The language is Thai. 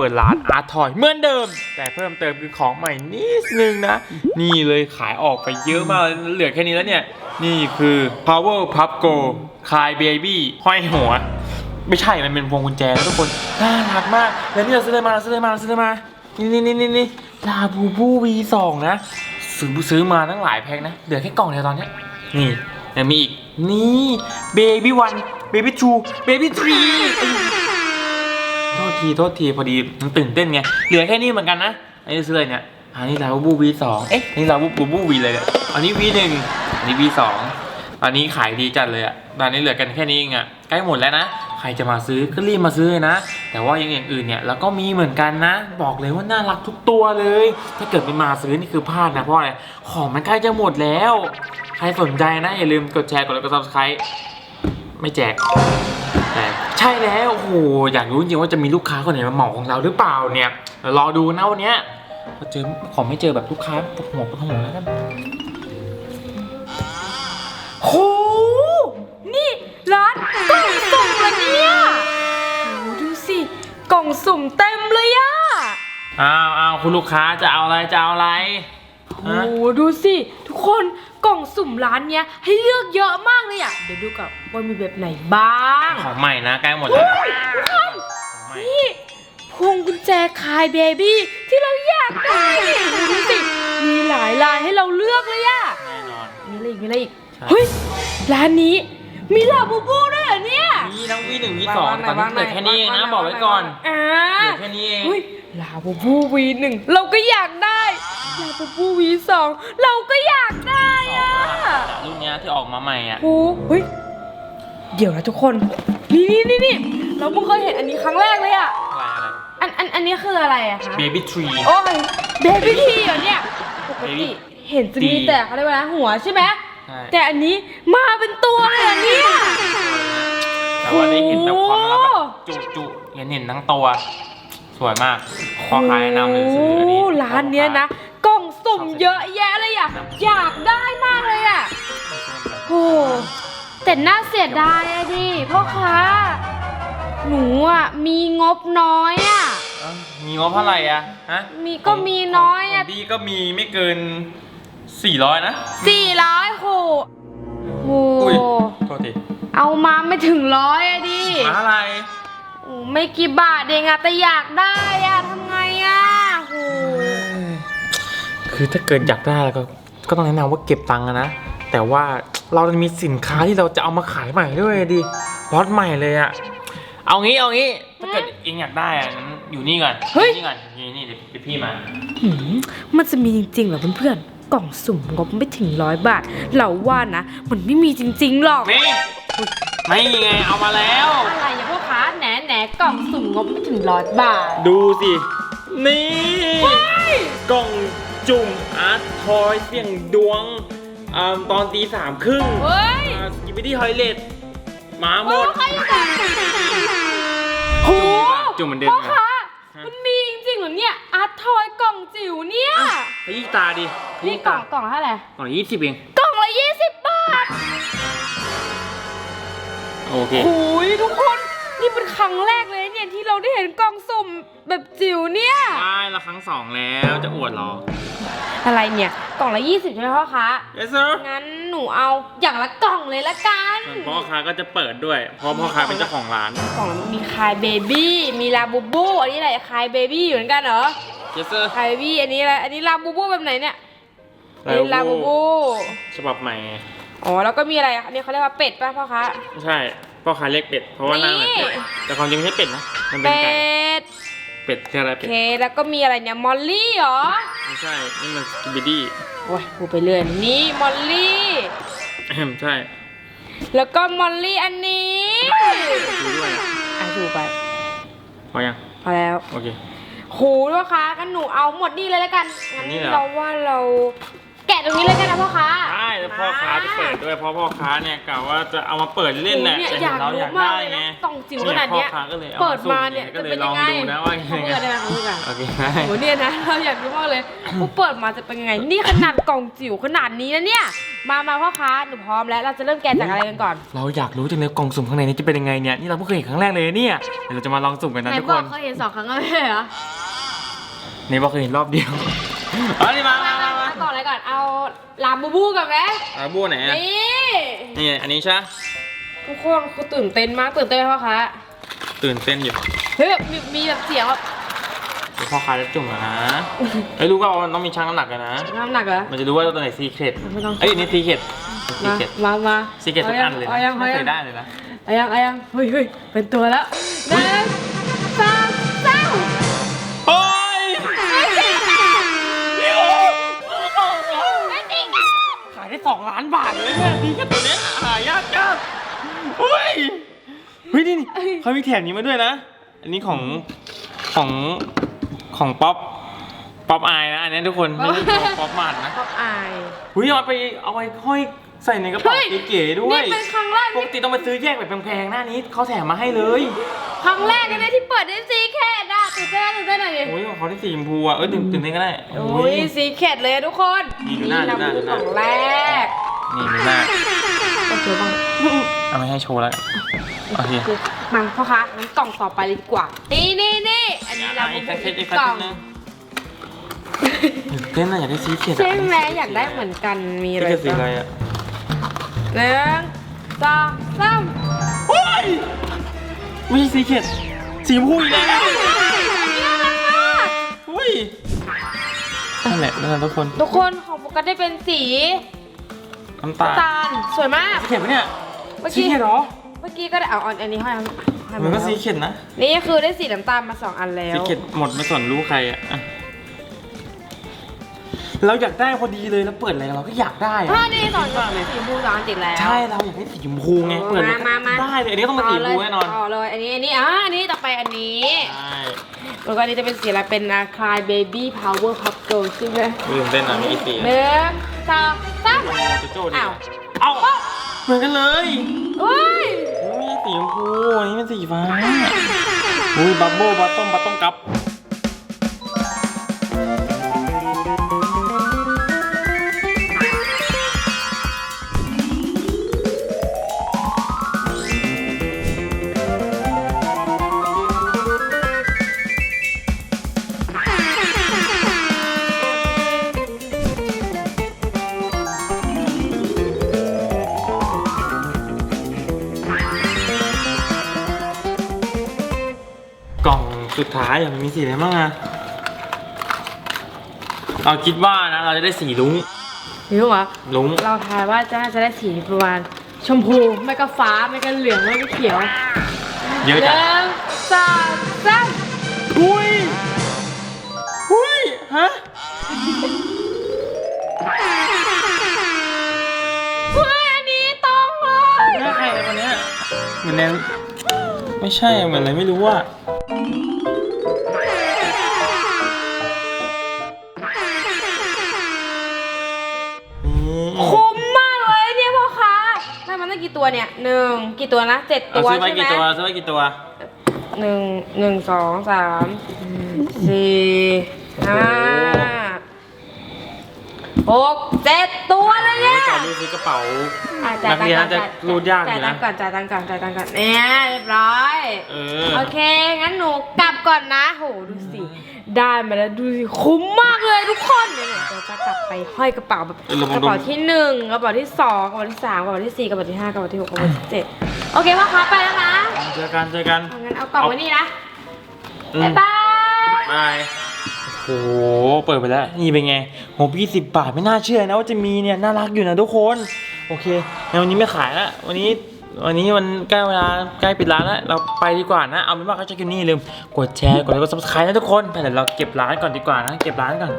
เปิดร้านอาร์ทอยเหมือนเดิม แต่เพิ่มเติมคือของใหม่นิดนึงนะ นี่เลยขายออกไปเยอะมากเหลือแค่นี้แล้วเนี่ย นี่คือ power pup go คาย baby ห้อยหัว ไม่ใช่มันเป็นพวงกุญแจนะทุกคนน่ารักมาก แล้วนี่เราซื้ออะไรมาเราซื้ออะไรมาเราซื้ออะไรมานี่นี่นี่นี่นี่ลาบูบู V2 นะซื้อซื้อมาตั้งหลายแพ็คนะ เหลือแค่กล่องเดียวตอนนี้นี่ยังมีอีก นี่ baby one baby two baby three ทีโทษทีพอดีมันตื่นเต้นไงเหลือแค่นี้เหมือนกันนะอันนี้ซื้อเนี่ยอันนี้ลาบูบู V2 เอ๊ะนี่ลาบูบู V เลยเนี่ยอันนี้ V1 อันนี้ V2 ตองอันนี้ขายดีจัดเลยอะตอนนี้เหลือกันแค่นี้เองอะใกล้หมดแล้วนะใครจะมาซื้อก็รีบมาซื้อนะ แต่ว่าอย่างอื่นเนี่ยเราก็มีเหมือนกันนะ บอกเลยว่าน่ารักทุกตัวเลย ถ้าเกิดไม่มาซื้อนี่คือพลาดนะเพราะอะไรของมันใกล้จะหมดแล้ว ใครสนใจนะอย่าลืมกดแชร์กดไลค์กด subscribe ไม่แจก แต่ใช่แล้วโอ้โหอยากรู้จริงๆว่าจะมีลูกค้าคนไหนมาเหมาของเราหรือเปล่าเนี่ยเดี๋ยวรอดูนะวันเนี้ยพอเจอขอไม่เจอแบบลูกค้าปวดหัวปวดหัวแล้วกันโหนี่ร้านกล่องสุ่มเหรอเนี่ยโหดูสิกล่องสุ่มเต็มเลยอะ อ้าวอ้าวคุณลูกค้าจะเอาอะไรจะเอาอะไร โหฮะดูสิ ทุกคนกล่องสุ่มร้านเนี้ย ให้เลือกเยอะมากเลยอะเดี๋ยวดูกับว่ามีแบบไหนบ้าง ของใหม่นะใกล้หมดแล้วของใหม่นี่พวงกุญแจคายเบบี้ที่เราอยากได้เนี่ยดูสิมีหลายลายให้เราเลือกเลยอะแน่นอน มีอะไรอีกมีอะไรอีกใช่ เฮ้ยร้านนี้มีลาบูบูด้วยเหรอเนี่ยมีทั้งวีหนึ่งวีสองตอนนี้เหลือแค่นี้เองนะบอกไว้ก่อนอ่าเหลือแค่นี้เอง เฮ้ยลาบูบูวีหนึ่งเราก็อยากได้ ลาบูบูวีสองเราก็อยากได้อะรุ่นเนี้ยที่ออกมาใหม่อะโอ้เฮ้ยเดี๋ยวนะทุกคน นี่นี่นี่นี่เราเพิ่งเคยเห็นอันนี้ครั้งแรกเลยอะอะไรอะไร อันอันอันนี้คืออะไรอะคะ baby tree โอ้ยเบบี้ทีเหรอเนี่ยปกติ Baby เห็นจะมี Tea แต่เขาเรียกว่าอะไรหัวใช่ไหมใช่ แต่อันนี้มาเป็นตัวเลยเหรอเนี่ย แต่ว่าได้เห็นแบบความรักแบบจุจุเห็นเห็นทั้งตัว สวยมากพ่อค้าแนะนำเลยซื้ออันนี้โร้านเนี้ยนะกล่องสุ่ม เยอะแยะเลยอะ อยากได้มากเลยอะโอ้แต่น่าเสียดายอะดิพ่อค้า หนูอะมีงบน้อยอะ เอ้ามีงบเท่าไหร่อะฮะมีก็มีน้อยอะขงดีก็มีไม่เกิน 400 นะ สี่ร้อยโหโหอุ้ยโทษทีเอามาไม่ถึงร้อยอะดิมาอะไร โอ้ไม่กี่บาทเองอะแต่อยากได้อะทำไงอะโห คือถ้าเกิดอยากได้แล้วก็ก็ต้องแนะนำว่าเก็บตังค์อะนะ แต่ว่าเราจะมีสินค้าที่เราจะเอามาขายใหม่ด้วยดิล็อตใหม่เลยอะเอางี้เอางี้ถ้าเกิดเองอยากได้อะงั้นอยู่นี่ก่อนอยู่นี่ก่อนอยู่นี่เดี๋ยวเดี๋ยวพี่มา หืมมันจะมีจริงๆเหรอเพื่อนๆ กล่องสุ่มงบไม่ถึงร้อยบาท เราว่านะ มันไม่มีจริงๆหรอก นี่ไม่ไงเอามาแล้ว อะไรอย่าพ่อค้าแหนแหนกล่องสุ่มงบไม่ถึงร้อยบาท ดูสิ นี่กล่อง จุ่มอาร์ตทอยเสี่ยงดวงอ่าตอนตีสามครึ่งเฮ้ยสกิปปี้ทอยเลตมาหมโอ้ดใครจะโหจุ่มเหมือนเดิมพ่อค้าฮะ มันมีจริงๆเหรอเนี่ยอาร์ตทอยกล่องจิ๋วเนี่ยขยี้ตาดิขนี่ยี้กล่ตาองกล่องเท่าไหร่กล่องยี่สิบเองกล่องละยี่สิบบาทโอเค โอ้ยทุกคนนี่เป็นครั้งแรกเลยเนี่ยที่เราได้เห็นกล่องสุ่มแบบจิ๋วเนี่ย ได้ละครั้งสองแล้วจะอวดเหรอ อะไรเนี่ย กล่องละยี่สิบใช่ไหมพ่อค้า yes sir งั้นหนูเอาอย่างละกล่องเลยละกัน ส่วนพ่อค้าก็จะเปิดด้วยเพราะพ่อค้าเป็นเจ้าของร้าน กล่องมีคายเบบี้ มีลาบูบู อันนี้อะไรคายเบบี้เหมือนกันเหรอ yes sir คายเบบี้ อันนี้อะไร อันนี้ลาบูบูแบบไหนเนี่ยอันนี้ลาบูบู ฉบับใหม่ไงอ๋อ แล้วก็มีอะไรอะอันนี้เขาเรียกว่าเป็ดป่ะพ่อคะใช่ พ่อค้าเรียกเป็ด เพราะว่าหน้าเหมือนเป็ดนี่แต่ความจริงไม่ใช่เป็ดนะ มันเป็นเป็ไก่ดเป็ดคืออะไรโอเป็ดเค แล้วก็มีอะไรเนี่ย มอลลี่เหรอ ไม่ใช่ นี่มันสกิบิดี้โอ้ยพูดไปเรื่อยนี่มอลลี่ใช่แล้วก็มอลลี่อันนี้ดูด้วยอะถูไป พอยัง พอแล้ว โอเคโหลูกค้ากันหนูเอาหมดนี่เลยแล้วกันงั้นนี่เหรอ เราว่าเราแกะะตรงนี้เลยกันนะพ่อค้าใช่แล้วพ่อค้าจะเปิดด้วยเพราะพ่อค้าเนี่ยกะว่าจะเอามาเปิดเล่นแหละเนี่ยแต่อเห็ยานกเรารู้อยากมากได้เลยไงนะกล่องจิ๋วขนาดเนี้ย พ่อค้าก็เลยเอาเปิดสุ่มาเนี่ยก็จะเลยเป็นลยัองงไงดูนะว่าเขายังเปิดไง อเคได้โหเนี่ยนะเราอยากรู้มากเลยว่าเปิดมาจะเป็นยังไง นี่ขนาดกล่องจิ๋วขนาดนี้นะเนี่ย มามาพ่อค้าหนูพร้อมแล้วเราจะเริ่มแกะจากอะไรกันก่อนเราอยากรู้จังเลยกล่องสุ่มข้างในนี้จะเป็นยังไงเนี่ยนี่เราเพิ่งเคยเห็นครั้งแรกเลยเนี่ยเดี๋ยวเราจะมาลองสุ่มกันนะไหนทุกบคอกนเคยเห็นสองครั้งแล้วไม่ใช่เหรอนี่บอกเคยเห็นรอบเดียวเอาดิมามามามาก่อนอะไรก่อนเอาลาบูบูก่อนไหมอาบูไหนอะนี่นี่อันนี้ใช่ปะทุกคนคือตื่นเต้นมากตื่นเต้นไหมพ่อค้าตื่นเต้นอยู่ เฮ้ยแบบมีมีแบบเสียงแบบเดี๋ยว พ่อค้าจะจุ่มอะนะไอ้ยรู้ป่าวว่ามันต้องมีชั่งน้ำหนักกันนะ น้ำหนักเหรอ มันจะรู้ว่าตัวไหนซีเครตไม่ต้องเอ้ยอันนี่ซีเครตซีมาเครตมามาซีเครตทุกอันเลยเอานะยังไม่เอาเคยังยได้เลยนะ เอายังเอายังเฮ้ยเฮ้ยเป็นตัวแล้วหนึ่งสองสามโอ้ยพี่โอ้ขายได้สองล้านบาทเลยเนี่ยซีเครตตัวเนี้ยหายากจังเฮ้ยเฮ้ยนี่นี่เขามีแถมนี้มาด้วยนะ อันนี้ของของ ของป๊อปป๊อปอายนะอันนี้ทุกคนไม่ใช่ของป๊อปมาดนะป๊อปอายเฮ้ยเอาไปเอาไปห้อยใส่ในกระเป๋าเฮ้ยเก๋ๆด้วยนี่เป็นครั้งแรกปกติต้องไปซื้อแยกแบบแพงๆหน้านี้เขาแถมมาให้เลย ครั้งแรกเลยนะที่เปิดได้ซีเคดอะตื่นเต้นตื่นเต้นหน่อยดิโอ้ยของเขาได้สีชมพูอะเอ้ยตื่นตื่นเต้นก็ได้โอ้ยซีเคดเลยทุกคนนี่ดูหน้าดูหน้าดูหน้าของแรกนี่ดูหน้าโอเคบ้างเอาไม่ให้โชว์แล้ว โอเค มาพ่อคะงั้นกล่องต่อไปเลยดีกว่า นี่นี่นี่อันนี้เราอีกบุสักกเทปอีกกสักล่เทองปนึงตื่นเต้นนะอยากได้สีเขียวใช่ไหมอยากได้เหมือนกันมีสีอะไรเขียวสีอะไรบ้างอะหนึ่งสองสามโอ้ยไม่ใช่สีเขียวสีชมพูอีกแล้วอุ้ยนั่นแหละนั่นแหละทุกคน ทุกคนของโฟกัสได้เป็นสีน้ำตาลตาลสวยมากสีเขียวปะเนี่ยเมื่อสีกี้เขียวเหรอ เมื่อกี้ก็ได้เอาอันนี้ให้ให้มันก็แล้วสีเขียวนะ นี่คือได้สีน้ำตาลมาสองอันแล้วสีเขียวหมดไม่สนรู้ใครอะอะเราอยากได้พอดีเลยแล้วเปิดอะไรเราก็อยากได้อะถ้านี่สองสีชมพูสองอันติดแล้ว ใช่เราอยากได้สีชมพูไงเปิดเลยมามาได้เลยอันนี้ต้องเป็นสีชมพูแน่นอนต่อเลยอันนี้อันนี้อะอันนี้ต่อไปอันนี้ใช่แล้วก็อันนี้จะเป็นสีอะไรเป็นนะคลายเบบี้พาวเวอร์พับเกิลใช่ไหมตื่นเต้นอะมีกี่สีหนึ่งสองสามโจโจ้ดิอ้าวเอ้าเหมือนกันเลยเฮ้ยโอ้ยไม่ใช่ สีชมพูอันนี้เป็นสีฟ้าอุ้ยบับโบ้บัตต้มบัตต้มกับ สุดท้ายอะมันมีสีอะไรบ้างอะเราคิดว่านะเราจะได้สีลุ้งนี่หรอลุ้งเราทายว่าจะน่าจะได้สีประมาณชมพูไม่ก็ฟ้าไม่ก็เหลืองไม่ก็เขียวเยอะหจังนึ่งสองสามอุ้ยอุ้ยฮะเฮ้ยอันนี้ตรงเลยหน้าใครอะคนเนี้ยเหมือนแนนไม่ใช่อะเหมือนอะไรไม่รู้อะ กี่ตัวเนี่ยหนึ่งกี่ตัวนะเจ็ดเอาตัวซื้อไปใช่ไหมกี่ตัวซื้อไปกี่ตัว หนึ่งหนึ่งสองสามสี่ห้าหกเจ็ดตัวเลยเนี่ย ตอนนี้ซื้อกระเป๋า อะจ่ายตังค์นักเรียนก่อนน่าจะรูดยากอยู่นะจ่ายตังค์ก่อนจ่ายตังค์ก่อนจ่ายตังค์ก่อนเนี่ยเรียบร้อย เออ โอเค งั้นหนูกลับก่อนนะ โห ดูสิ ได้มาแล้วดูสิคุ้มมากเลยทุกคนเดี๋ยวหนูจะกลับไปห้อยกระเป๋าแบบเออลองกระดูเป๋าที่หนึ่งกระเป๋าที่สองกระเป๋าที่สามกระเป๋าที่สี่กระเป๋าที่ห้ากระเป๋าที่หกกระเป๋าที่เจ็ดโอเคพ่อครับไปแล้วนะเจอกันเจอกันเอางั้นเอากล่องไว้นี่นะอืมบ๊ายบาย บายโอ้โหเปิดไปแล้วนี่เป็นไงหกยี่สิบบาทไม่น่าเชื่อนะว่าจะมีเนี่ยน่ารักอยู่นะทุกคน โอเคงั้นวันนี้ไม่ขายละวันนี้ วันนี้มันใกล้เวลาใกล้ปิดร้านแล้ว เราไปดีกว่านะ เอาเป็นว่าเขาจะกินนี่ลืม กดแชร์ กดไลค์ กดซับสไครต์นะทุกคนไปเดี๋ยวเราเก็บร้านก่อนดีกว่านะ เก็บร้านก่อน